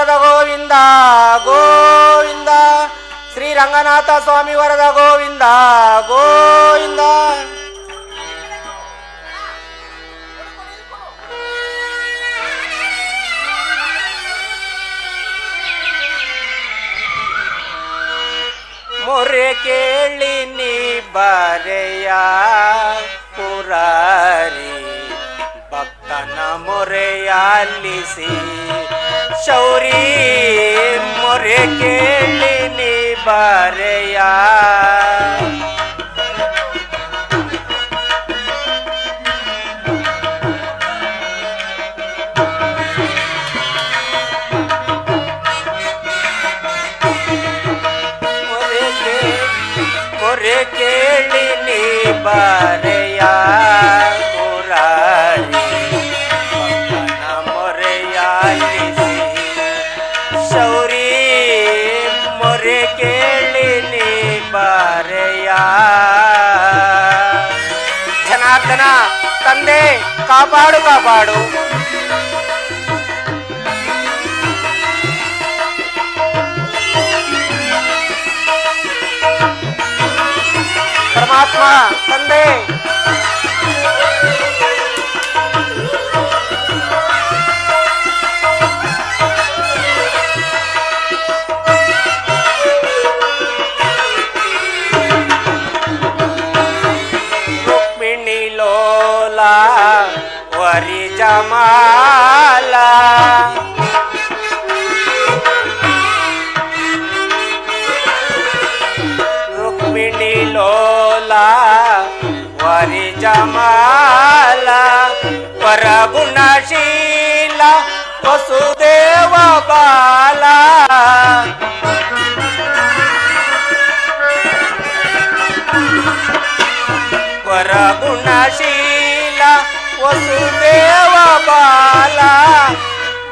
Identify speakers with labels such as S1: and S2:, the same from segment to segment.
S1: ವರದ ಗೋವಿಂದ ಗೋವಿಂದ ಶ್ರೀ ರಂಗನಾಥ ಸ್ವಾಮಿ ವರದ ಗೋವಿಂದ ಗೋವಿಂದ ಮೊರೆ ಕೇಳಿ ನೀ ಬರೆಯ ಪುರಾರಿ ಭಕ್ತನ ಮೊರೆಯಾಲಿಸಿ ಶೌರಿ ಮೊರೆ ಕೇಳಿ ನೀ ಬರೆಯ પાડો. પરમાત્મા Rama.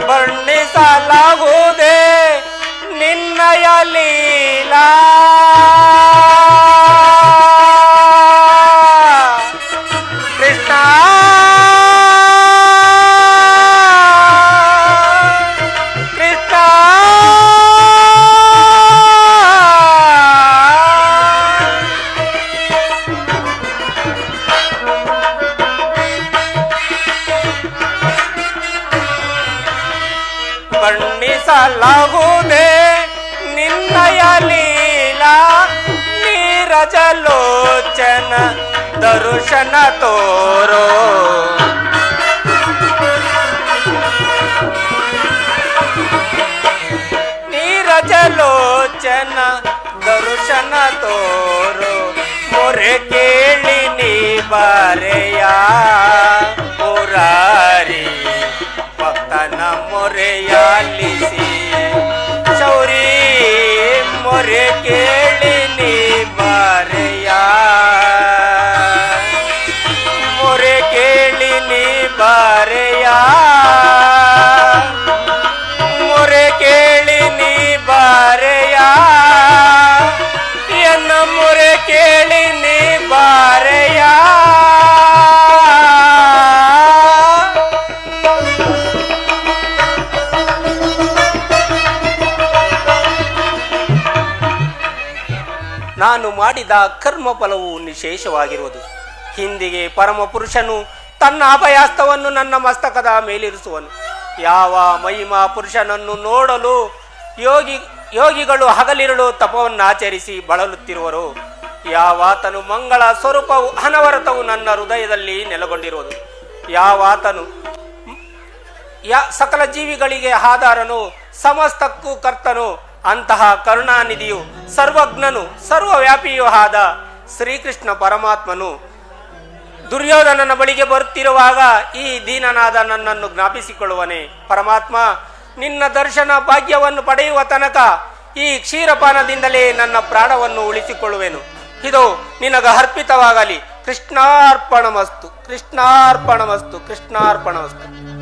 S1: ಬಣ್ಣಿಸಲಾಗುವುದೇ ನಿನ್ನಯ ಲೀಲಾ. ಮಾಡಿದ ಕರ್ಮ ಫಲವು ನಿಶೇಷವಾಗಿರುವುದು. ಹಿಂದಿಗೆ ಪರಮ ಪುರುಷನು ತನ್ನ ಅಭಯಾಸ್ತವನ್ನು ನನ್ನ ಮಸ್ತಕದ ಮೇಲಿರಿಸುವನು. ಯಾವ ಮಹಿಮಾ ಪುರುಷನನ್ನು ನೋಡಲು ಯೋಗಿ, ಯೋಗಿಗಳು ಹಗಲಿರುಳು ತಪವನ್ನಾಚರಿಸಿ ಬಳಲುತ್ತಿರುವರು. ಯಾವಾತನು ಮಂಗಳ ಸ್ವರೂಪವು ಅನವರತವು ನನ್ನ ಹೃದಯದಲ್ಲಿ ನೆಲೆಗೊಂಡಿರುವುದು. ಯಾವಾತನು ಯಾ, ಸಕಲ ಜೀವಿಗಳಿಗೆ ಆಧಾರನು ಸಮಸ್ತಕ್ಕೂ ಕರ್ತನು ಅಂತಹ ಕರುಣಾನಿಧಿಯು ಸರ್ವಜ್ಞನು, ಸರ್ವವ್ಯಾಪಿಯೂ ಆದ ಶ್ರೀಕೃಷ್ಣ ಪರಮಾತ್ಮನು. ದುರ್ಯೋಧನನ ಬಳಿಗೆ ಬರುತ್ತಿರುವಾಗ ಈ ದೀನನಾದ ನನ್ನನ್ನು ಜ್ಞಾಪಿಸಿಕೊಳ್ಳುವನೆ. ಪರಮಾತ್ಮ, ನಿನ್ನ ದರ್ಶನ ಭಾಗ್ಯವನ್ನು ಪಡೆಯುವ ತನಕ ಈ ಕ್ಷೀರಪಾನದಿಂದಲೇ ನನ್ನ ಪ್ರಾಣವನ್ನು ಉಳಿಸಿಕೊಳ್ಳುವೆನು. ಇದು, ನಿನಗ ಅರ್ಪಿತವಾಗಲಿ. ಕೃಷ್ಣಾರ್ಪಣಮಸ್ತು ಕೃಷ್ಣಾರ್ಪಣಮಸ್ತು ಕೃಷ್ಣಾರ್ಪಣಮಸ್ತು.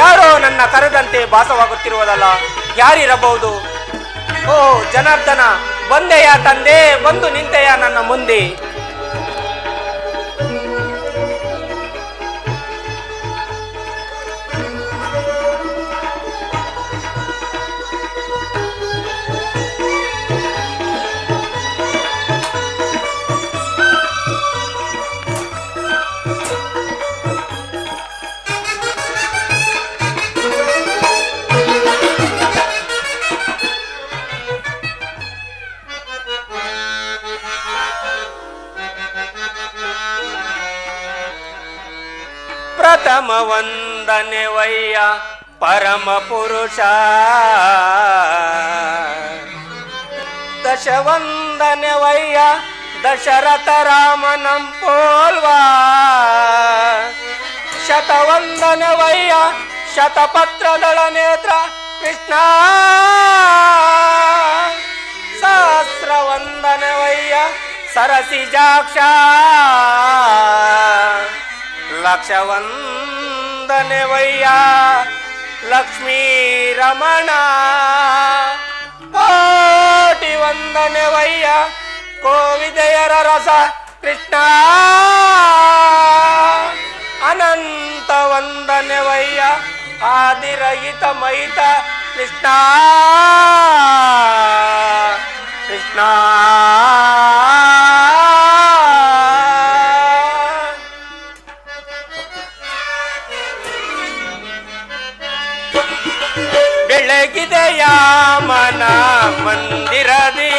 S1: ಯಾರೋ ನನ್ನ ಕರೆದಂತೆ ಭಾಸವಾಗುತ್ತಿರುವುದಲ್ಲ ಯಾರಿರಬಹುದು? ಓ ಜನಾರ್ದನ ಬಂದೆಯ ತಂದೆ? ಬಂದು ನಿಂತೆಯ ನನ್ನ ಮುಂದೆ? नंदने वैया परम पुरुषा। दशवंदने वैया दशरथ रामनं पोल्वा। शतवंदन वैया शतपत्र दळनेत्र कृष्णा। सहस्रवंदन वैया सरसिजाक्षा लक्षवंद నందనవయ్యా లక్ష్మీ రమణ. కోటి వందనవయ్యా కోవిదయర రస కృష్ణ. అనంత వందనవయ్యా ఆదిరహిత మైత కృష్ణ. కృష్ణ. ಮನ ಮಂದಿರದಿ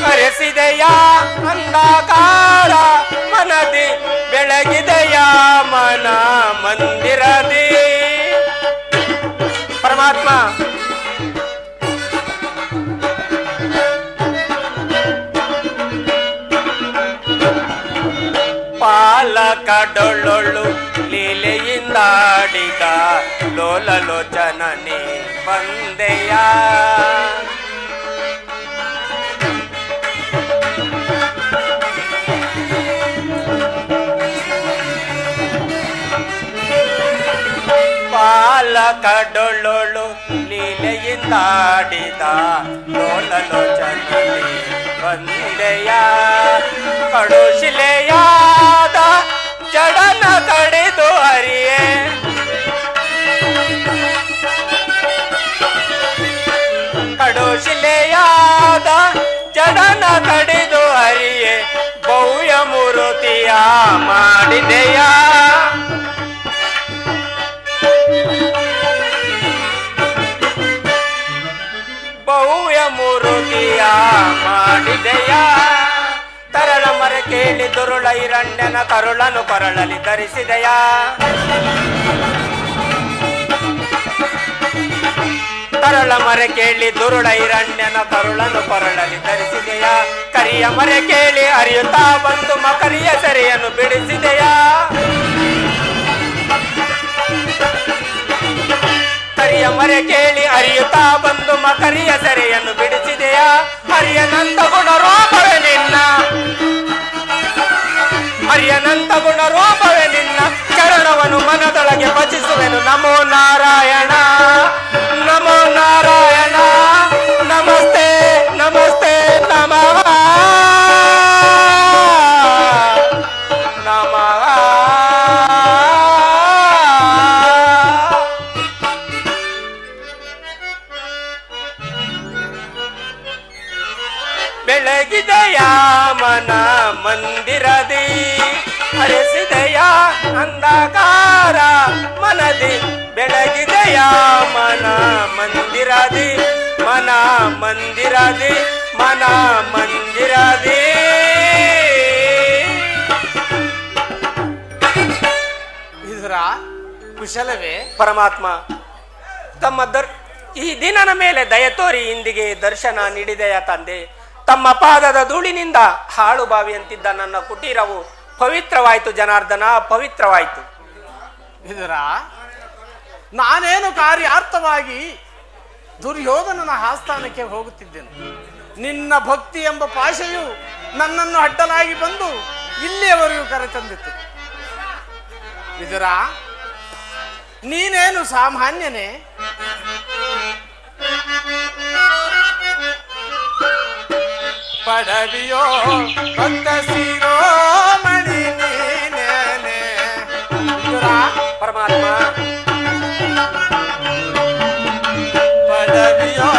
S1: ಕರೆಸಿದೆಯ ಅಂಧಕಾರ ಮನದಿ ಬೆಳಗಿದೆಯ ಮನ ಮಂದಿರದಿ? ಪರಮಾತ್ಮ. ಪಾಲಕ ಡೊಳ್ಳೊಳ್ಳು ಲೀಲೆಯಿಂದಾಡಿದ ಲೋಲಲೋಚನನೆ ಬಂದೆಯ ಪಾಲಕಡೊಳ್ಳೊಳ್ಳು ಲೀಲೆಯಿಂದಾಡಿದ ಲೋಲಲೋಚನನೆ ಬಂದೆಯ. ಕಡುಶಿಲೆಯಾದ ಜಡನ ಕಡಿದು ಹರಿಯೇ ಜಡನ ಕಡಿದು ಹರಿಯೇ ಭವ್ಯ ಮೂರುತಿಯ ಮಾಡಿದೆಯ. ಭವ್ಯ ಮೂರುತಿಯ ಮಾಡಿದೆಯ. ತರಳ ಮರ ಕೇಳಿ ದುರುಳ ಇರಂಡನ ಕರುಳನು ಕೊರಳಲಿ ಧರಿಸಿದೆಯ. ತರಳ ಮರೆ ಕೇಳಿ ದುರುಳ ಇರಣ್ಯನ ಕರುಳನು ಪರಳಲಿ ಧರಿಸಿದೆಯ ಕರಿಯ ಮರೆ ಕೇಳಿ ಅರಿಯುತ್ತಾ ಬಂದು ಮಕರಿಯ ಸೆರೆಯನ್ನು ಬಿಡಿಸಿದೆಯಾ? ಕರಿಯ ಮರೆ ಕೇಳಿ ಅರಿಯುತ್ತಾ ಬಂದು ಮಕರಿಯ ಸೆರೆಯನ್ನು ಬಿಡಿಸಿದೆಯಾ? ಹರಿಯನಂತ ಗುಣ ರೂಪವೇ ನಿನ್ನ. ಹರಿಯನಂತ ಗುಣ ರೂಪವೇ ನಿನ್ನ ಚರಣವನ್ನು ಮನದೊಳಗೆ ಭಜಿಸುವೆನು ನಮೋ ನಾರಾಯಣ ನಮೋ ನಾರಾಯಣ ನಮಸ್ತೆ ನಮಸ್ತೆ ನಮಃ ನಮಃ ಬೆಳಗಿದೆಯ ಮನ ಅಂಧಕಾರ ಮನದಿ ಬೆಳಗಿದೆಯ ಮನ ಮಂದಿರದಿ ಮನ ಮಂದಿರದಿ ಮನ ಮಂದಿರದಿ.
S2: ಇದರ ಕುಶಲವೇ
S1: ಪರಮಾತ್ಮ ತಮ್ಮ ದರ್ ಈ ದಿನನ ಮೇಲೆ ದಯ ತೋರಿ ಇಂದಿಗೆ ದರ್ಶನ ನೀಡಿದೆಯ ತಂದೆ. ತಮ್ಮ ಪಾದದ ಧೂಳಿನಿಂದ ಹಾಳು ಬಾವಿಯಂತಿದ್ದ ನನ್ನ ಕುಟೀರವು ಪವಿತ್ರವಾಯಿತು ಜನಾರ್ದನ, ಪವಿತ್ರವಾಯ್ತು.
S2: ಇದರ ನಾನೇನು ಕಾರ್ಯಾರ್ಥವಾಗಿ ದುರ್ಯೋಧನನ ಆಸ್ಥಾನಕ್ಕೆ ಹೋಗುತ್ತಿದ್ದೇನೆ. ನಿನ್ನ ಭಕ್ತಿ ಎಂಬ ಪಾಶೆಯು ನನ್ನನ್ನು ಅಡ್ಡಲಾಗಿ ಬಂದು ಇಲ್ಲಿಯವರೆಗೂ ಕರೆತಂದಿತ್ತು ವಿದುರ ನೀನೇನು ಸಾಮಾನ್ಯನೇ? ಪಡವಿಯೋ ಭಕ್ತ
S1: ಪರಮಾತ್ಮ
S2: ಪದವಿಯೋ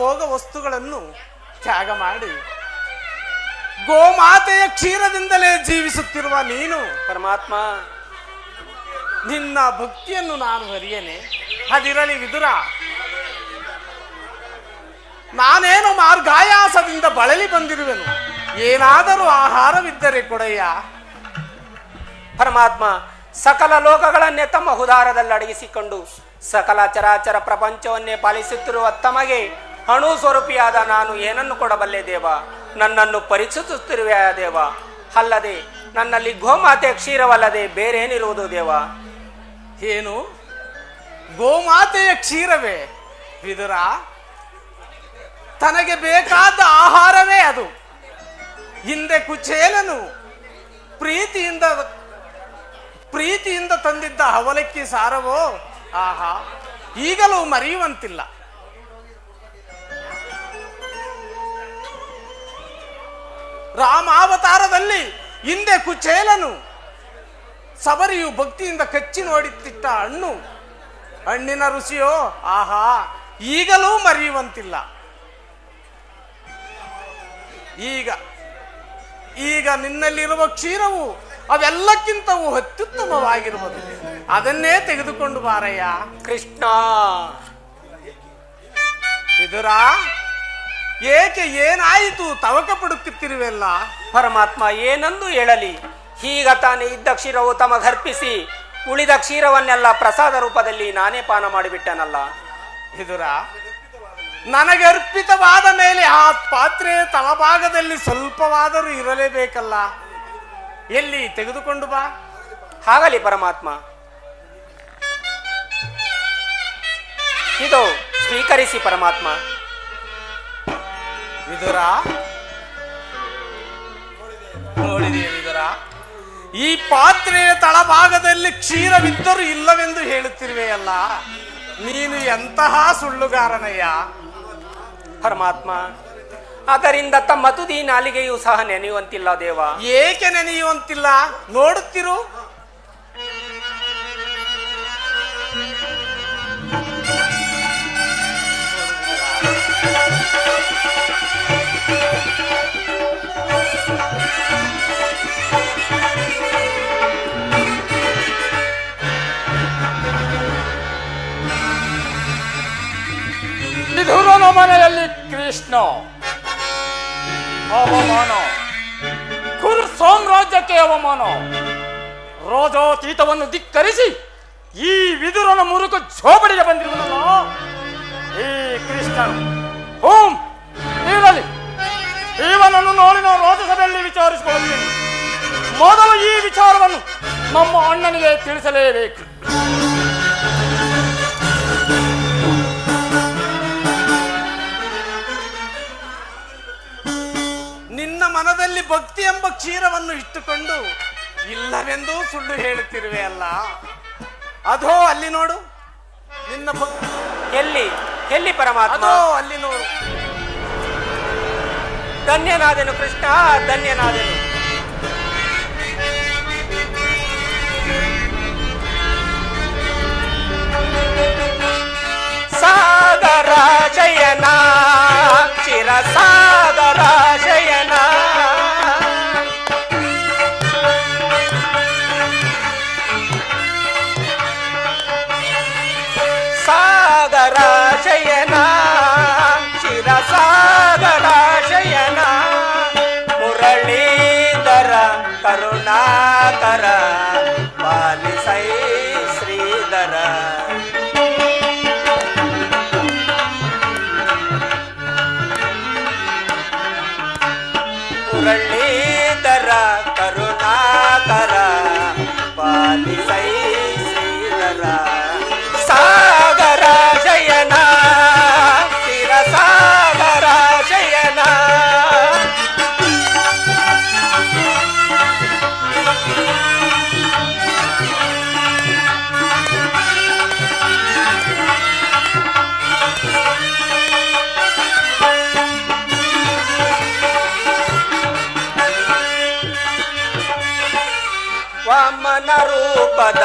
S2: ಭೋಗ ವಸ್ತುಗಳನ್ನು ತ್ಯಾಗ ಮಾಡಿ ಗೋಮಾತೆಯ ಕ್ಷೀರದಿಂದಲೇ ಜೀವಿಸುತ್ತಿರುವ ನೀನು,
S1: ಪರಮಾತ್ಮ,
S2: ನಿನ್ನ ಭಕ್ತಿಯನ್ನು ನಾನು ಹರಿಯೇನೆ. ಅದಿರಲಿ ವಿದುರ. ನಾನೇನು ಮಾರ್ಗಾಯಾಸದಿಂದ ಬಳಲಿ ಬಂದಿರುವೆನು? ಏನಾದರೂ ಆಹಾರವಿದ್ದರೆ ಕೊಡಯ್ಯ.
S1: ಪರಮಾತ್ಮ, ಸಕಲ ಲೋಕಗಳನ್ನೇ ತಮ್ಮ ಹುದಾರದಲ್ಲಿ ಅಡಗಿಸಿಕೊಂಡು ಸಕಲ ಚರಾಚರ ಪ್ರಪಂಚವನ್ನೇ ಪಾಲಿಸುತ್ತಿರುವ ತಮಗೆ ಅಣು ಸ್ವರೂಪಿಯಾದ ನಾನು ಏನನ್ನು ಕೊಡಬಲ್ಲೆ ದೇವ? ನನ್ನನ್ನು ಪರೀಕ್ಷಿಸುತ್ತಿರುವೆ ದೇವ. ಅಲ್ಲದೆ ನನ್ನಲ್ಲಿ ಗೋಮಾತೆ ಕ್ಷೀರವಲ್ಲದೆ ಬೇರೇನಿರುವುದು ದೇವ?
S2: ಏನು? ಗೋಮಾತೆಯ ಕ್ಷೀರವೇ? ವಿದುರ, ತನಗೆ ಬೇಕಾದ ಆಹಾರವೇ ಅದು. ಹಿಂದೆ ಕುಚೇಲನು ಪ್ರೀತಿಯಿಂದ ಪ್ರೀತಿಯಿಂದ ತಂದಿದ್ದ ಹವಲಕ್ಕಿ ಸಾರವೋ? ಆಹಾ, ಈಗಲೂ ಮರೆಯುವಂತಿಲ್ಲ. ರಾಮಾವತಾರದಲ್ಲಿ ಹಿಂದೆ ಕುಚೇಲನು ಸಬರಿಯು ಭಕ್ತಿಯಿಂದ ಕಚ್ಚಿ ನೋಡುತ್ತಿಟ್ಟ ಹಣ್ಣು. ಹಣ್ಣಿನ ರುಚಿಯೋ, ಆಹಾ, ಈಗಲೂ ಮರೆಯುವಂತಿಲ್ಲ. ಈಗ ಈಗ ನಿನ್ನಲ್ಲಿರುವ ಕ್ಷೀರವು ಅವೆಲ್ಲಕ್ಕಿಂತವೂ ಅತ್ಯುತ್ತಮವಾಗಿರುವುದು. ಅದನ್ನೇ ತೆಗೆದುಕೊಂಡು ಬಾರಯ್ಯ.
S1: ಕೃಷ್ಣ.
S2: ವಿದುರ ಏಕೆ ಏನಾಯಿತು? ತವಕ ಪಡುಕುತ್ತಿರುವೆಲ್ಲ
S1: ಪರಮಾತ್ಮ ಏನಂದು ಹೇಳಲಿ? ಈಗ ತಾನೇ ಇದ್ದ ಕ್ಷೀರವು ತಮಗರ್ಪಿಸಿ ಉಳಿದ ಕ್ಷೀರವನ್ನೆಲ್ಲ ಪ್ರಸಾದ ರೂಪದಲ್ಲಿ ನಾನೇ ಪಾನ ಮಾಡಿಬಿಟ್ಟನಲ್ಲ.
S2: ವಿದುರ ನನಗೆ ಅರ್ಪಿತವಾದ ಮೇಲೆ ಆ ಪಾತ್ರೆ ತಳಭಾಗದಲ್ಲಿ ಸ್ವಲ್ಪವಾದರೂ ಇರಲೇಬೇಕಲ್ಲ. ಎಲ್ಲಿ? ತೆಗೆದುಕೊಂಡು ಬಾ.
S1: ಹಾಗಲಿ ಪರಮಾತ್ಮ. ಇದು ಸ್ವೀಕರಿಸಿ ಪರಮಾತ್ಮ.
S2: ವಿದುರ? ನೋಡಿದೆ ವಿದುರ? ಈ ಪಾತ್ರೆಯ ತಳಭಾಗದಲ್ಲಿ ಕ್ಷೀರವಿದ್ದರೂ ಇಲ್ಲವೆಂದು ಹೇಳುತ್ತಿರುವೆಯಲ್ಲ, ನೀನು ಎಂತಹ ಸುಳ್ಳುಗಾರನಯ್ಯ?
S1: ಪರಮಾತ್ಮ, ಅದರಿಂದ ತಮ್ಮ ತುದಿ ನಾಲಿಗೆಯೂ ಸಹ ನೆನೆಯುವಂತಿಲ್ಲ ದೇವ.
S2: ಏಕೆ ನೆನೆಯುವಂತಿಲ್ಲ? ನೋಡುತ್ತಿರು.
S3: ಮನೆಯಲ್ಲಿ ಕೃಷ್ಣ. ಅವಮಾನ. ಕುರು ಸಾಮ್ರಾಜ್ಯಕ್ಕೆ ಅವಮಾನ. ರೋಜಾತೀತವನ್ನು ಧಿಕ್ಕರಿಸಿ ಈ ವಿದುರನ ಮುರುಕು ಜೋಬಡಿಗೆ ಬಂದಿರುವನಲ್ಲ ಈ ಕೃಷ್ಣನು. ಓಂ ಇರಲಿ. ಇವನನ್ನು ನೋಡಿ ನಾವು ರೋಜಸಭೆಯಲ್ಲಿ ವಿಚಾರಿಸಿಕೊಳ್ಳುತ್ತೇನೆ. ಮೊದಲು ಈ ವಿಚಾರವನ್ನು ನಮ್ಮ ಅಣ್ಣನಿಗೆ ತಿಳಿಸಲೇಬೇಕು.
S2: ಮನದಲ್ಲಿ ಭಕ್ತಿ ಎಂಬ ಕ್ಷೀರವನ್ನು ಇಟ್ಟುಕೊಂಡು ಇಲ್ಲವೆಂದು ಸುಳ್ಳು ಹೇಳುತ್ತಿರುವೆ ಅಲ್ಲ. ಅದೋ ಅಲ್ಲಿ ನೋಡು. ನಿನ್ನ ಭಕ್ತಿ
S1: ಎಲ್ಲಿ? ಎಲ್ಲಿ ಪರಮಾತ್ಮ?
S2: ಅದೋ ಅಲ್ಲಿ ನೋಡು.
S1: ಧನ್ಯನಾದನು ಕೃಷ್ಣ ಧನ್ಯನಾದನು. ಸಾಗರ ಜಯನಾ ಚಿರ ಸಾಗರ ಶಯನ करुणा करा। ವಾಮನ ರೂಪದ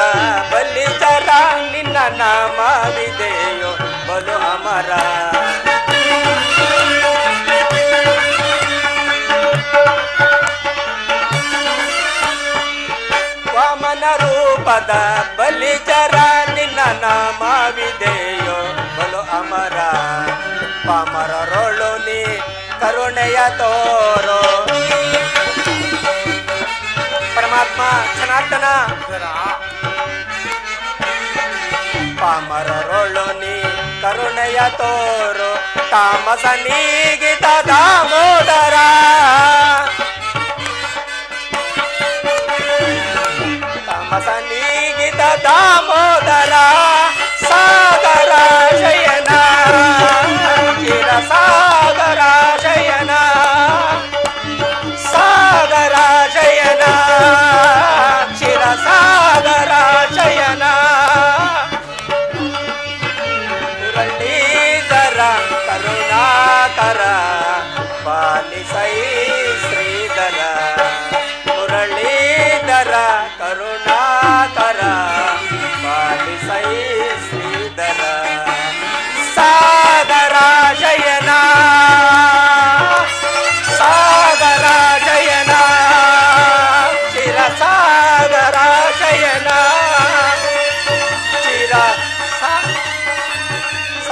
S1: ಬಲಿತರ ನಿನ್ನ ನಾಮವಿದೆಯೋ ಬಲು ಅಮರ. ವಾಮನ ರೂಪದ ಬಲಿತರ ನಿನ್ನ ನಾಮವಿದೆಯೋ ಬಲು ಅಮರ. ಪಾಮರರೊಳು ನೀ ಕರುಣೆಯ ತೋರೋ ಪರಮಾತ್ಮ ಜನಾರ್ದನ
S2: ಇದರ
S1: ಪಾಮರರೊಳು ನೀ ಕರುಣೆಯ ತೋರು ತಾಮಸ ನೀಗಿತ ದಾಮೋದರ ತಾಮಸ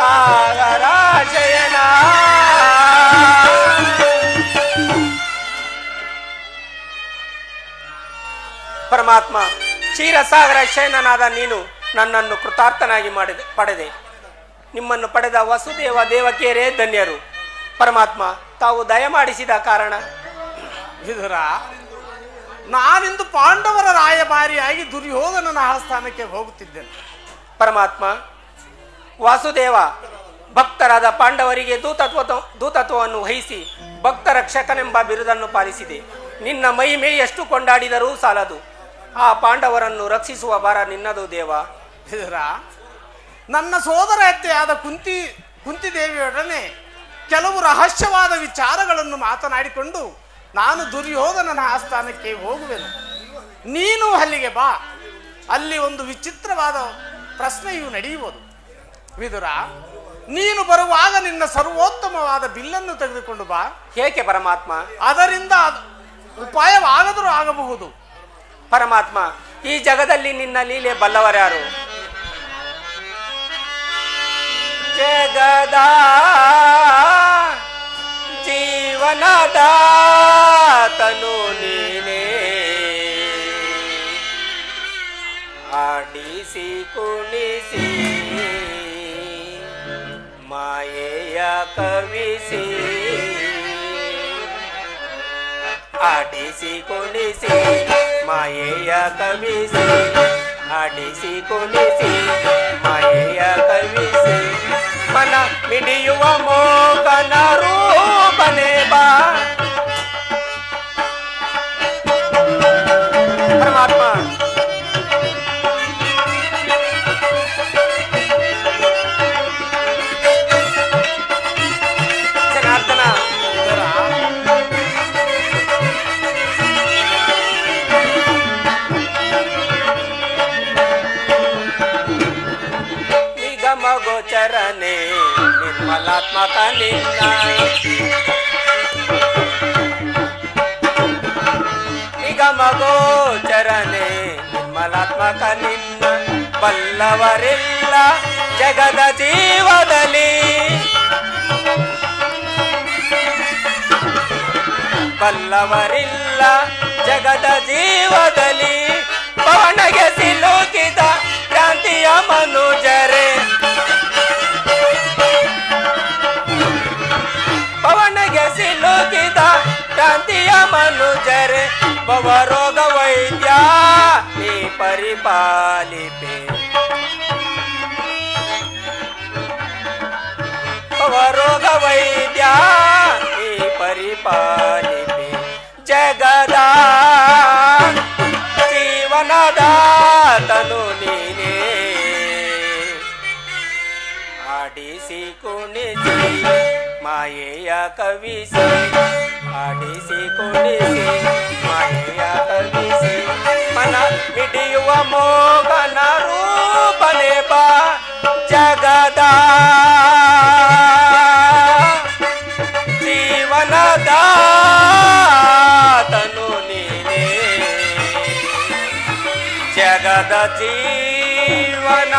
S1: ಸಾಗರ ಶಯನ ಪರಮಾತ್ಮ ಕ್ಷೀರಸಾಗರ ಶಯನನಾದ ನೀನು ನನ್ನನ್ನು ಕೃತಾರ್ಥನಾಗಿ ಮಾಡಿದೆ ಪಡೆದೆ. ನಿಮ್ಮನ್ನು ಪಡೆದ ವಸುದೇವ ದೇವಕೇರೇ ಧನ್ಯರು. ಪರಮಾತ್ಮ ತಾವು ದಯಮಾಡಿಸಿದ ಕಾರಣ.
S2: ವಿದುರ ನಾನಿಂದು ಪಾಂಡವರ ರಾಯಭಾರಿಯಾಗಿ ದುರ್ಯೋಧನನ ಆಸ್ಥಾನಕ್ಕೆ ಹೋಗುತ್ತಿದ್ದೇನೆ.
S1: ಪರಮಾತ್ಮ ವಾಸುದೇವ ಭಕ್ತರಾದ ಪಾಂಡವರಿಗೆ ದೂತತ್ವ ದೂತತ್ವವನ್ನು ವಹಿಸಿ ಭಕ್ತ ರಕ್ಷಕನೆಂಬ ಬಿರುದನ್ನು ಪಾಲಿಸಿದೆ. ನಿನ್ನ ಮಹಿಮೆ ಎಷ್ಟು ಕೊಂಡಾಡಿದರೂ ಸಾಲದು. ಆ ಪಾಂಡವರನ್ನು ರಕ್ಷಿಸುವ ಭಾರ ನಿನ್ನದು ದೇವ.
S2: ನನ್ನ ಸೋದರ ಅತ್ತೆಯಾದ ಕುಂತಿ, ಕುಂತಿದೇವಿಯೊಡನೆ ಕೆಲವು ರಹಸ್ಯವಾದ ವಿಚಾರಗಳನ್ನು ಮಾತನಾಡಿಕೊಂಡು ನಾನು ದುರ್ಯೋಧನನ ಆಸ್ಥಾನಕ್ಕೆ ಹೋಗುವೆನು. ನೀನು ಅಲ್ಲಿಗೆ ಬಾ. ಅಲ್ಲಿ ಒಂದು ವಿಚಿತ್ರವಾದ ಪ್ರಶ್ನೆಯು ನಡೆಯುವುದು. ವಿದುರ ನೀನು ಬರುವಾಗ ನಿನ್ನ ಸರ್ವೋತ್ತಮವಾದ ಬಿಲ್ಲನ್ನು ತೆಗೆದುಕೊಂಡು ಬಾ.
S1: ಏಕೆ ಪರಮಾತ್ಮ?
S2: ಅದರಿಂದ ಅದ್- ಉಪಾಯವಾಗದರೂ ಆಗಬಹುದು.
S1: ಪರಮಾತ್ಮ ಈ ಜಗದಲ್ಲಿ ನಿನ್ನ ಲೀಲೆ ಬಲ್ಲವರ್ಯಾರು ಜಗದ ಜೀವನದ ತನು ನೀನೇ. ಆಡಿಸಿ ಕುಣಿಸಿ ಮಾಯೆಯ ಕವಿಸಿ ಆಡಿಸಿ ಕೊಡಿಸಿ ಮಾಯೆಯ ಕವಿಸಿ ಆಡಿಸಿ ಕೊಡಿಸಿ ಮಾಯೆಯ ಕವಿಸಿ. ಮನ ಮಿಡಿಯುವ ಮೋಗನ ರೂಪನೆ ಬಾ. ನಿರ್ಮಲಾತ್ಮಕ ನಿನ್ನ ನಿಗಮ ಗೋಚರನೆ ನಿರ್ಮಲಾತ್ಮಕ ನಿನ್ನ ಬಲ್ಲವರಿಲ್ಲ ಜಗದ ಜೀವದಲ್ಲಿ. ಬಲ್ಲವರಿಲ್ಲ ಜಗದ ಜೀವದಲ್ಲಿ. ಪವನಗೆ ಸಿಲುಕಿದ ಕ್ರಾಂತಿಯ ಮನುಜರೇ ಭವರೋಗ ವೈದ್ಯ ನೀ ಪರಿಪಾಲಿಪೆ. ಭವರೋಗ ವೈದ್ಯ ನೀ ಪರಿಪಾಲಿಪೆ. ಜಗದ ಜೀವನದ ತನು ನೀನೇ. ಆಡಿಸಿ ಕುಣಿಸಿ, ಮಾಯೆಯ ಕವಿಸಿ ಆಡಿಸಿ ಕುಣಿಸಿ ಮಾಯೆಯ ಕವಿಸಿ ಮನ ಮಿಡಿಯುವ ಮೋಗನ ರೂಪನೆ ಬಾ ಜಗದ ಜೀವನದ ತನು ನೀನೇ ಜಗದ ಜೀವನ